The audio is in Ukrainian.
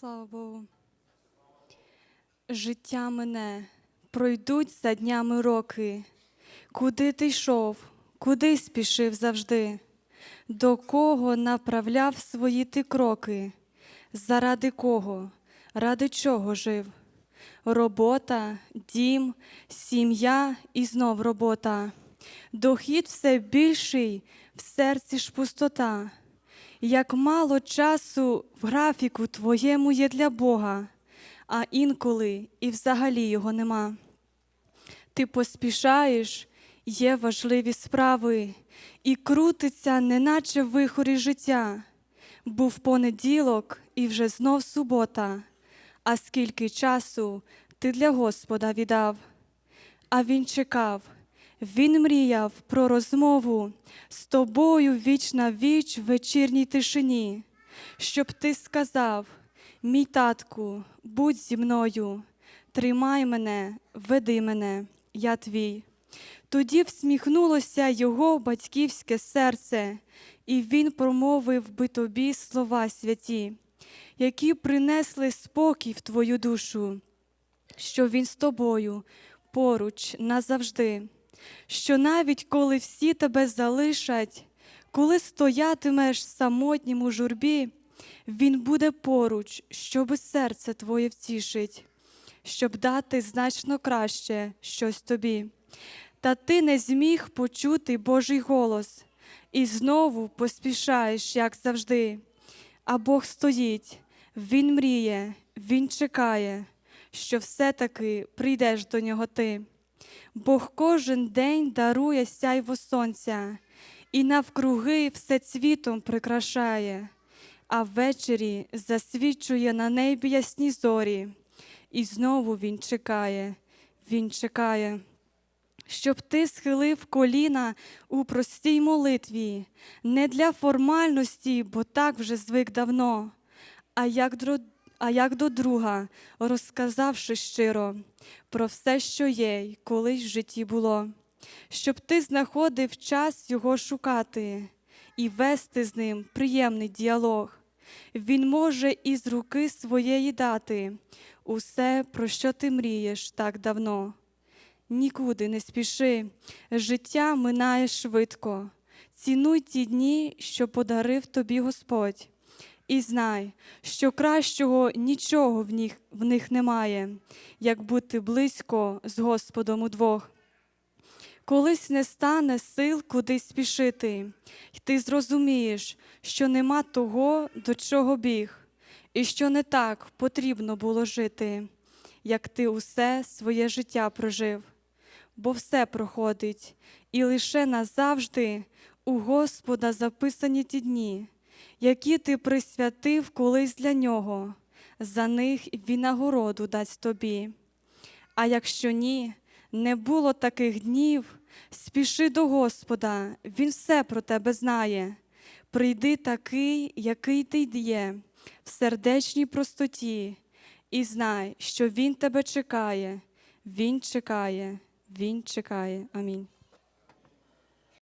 Слава Богу. Життя мене, пройдуть за днями роки. Куди ти йшов, куди спішив завжди, до кого направляв свої ти кроки, заради кого, ради чого жив? Робота, дім, сім'я і знов робота. Дохід все більший, в серці ж пустота. Як мало часу в графіку твоєму є для Бога, а інколи і взагалі його нема. Ти поспішаєш, є важливі справи, і крутиться, неначе в вихорі життя. Був понеділок і вже знов субота, а скільки часу ти для Господа віддав. А він чекав, він мріяв про розмову. З тобою віч на віч в вечірній тишині, щоб ти сказав, мій татку, будь зі мною, тримай мене, веди мене, я твій. Тоді всміхнулося його батьківське серце, і він промовив би тобі слова святі, які принесли спокій в твою душу що він з тобою поруч назавжди, що навіть коли всі тебе залишать, коли стоятимеш самотнім у журбі, він буде поруч, щоби серце твоє втішить, щоб дати значно краще щось тобі. Та ти не зміг почути Божий голос, і знову поспішаєш, як завжди. А Бог стоїть, Він мріє, Він чекає, що все-таки прийдеш до нього ти. Бог кожен день дарує сяйво сонця, і навкруги все цвітом прикрашає, а ввечері засвічує на небі ясні зорі, і знову він чекає, він чекає. Щоб ти схилив коліна у простій молитві, не для формальності, бо так вже звик давно, а як а як до друга, розказавши щиро про все, що є й колись в житті було, щоб ти знаходив час його шукати і вести з ним приємний діалог. Він може із руки своєї дати усе, про що ти мрієш так давно. Нікуди не спіши, життя минає швидко. Цінуй ті дні, що подарив тобі Господь, і знай, що кращого нічого в них, в них немає, як бути близько з Господом удвох. Колись не стане сил кудись спішити, й ти зрозумієш, що нема того, до чого біг, і що не так потрібно було жити, як ти усе своє життя прожив бо все проходить, і лише назавжди у Господа записані ті дні, які ти присвятив колись для нього, за них він дасть тобі. А якщо ні, не було таких днів, спіши до Господа, Він все про тебе знає. Прийди такий, який ти є, в сердечній простоті, і знай, що Він тебе чекає, Він чекає. Він чекає. Амінь.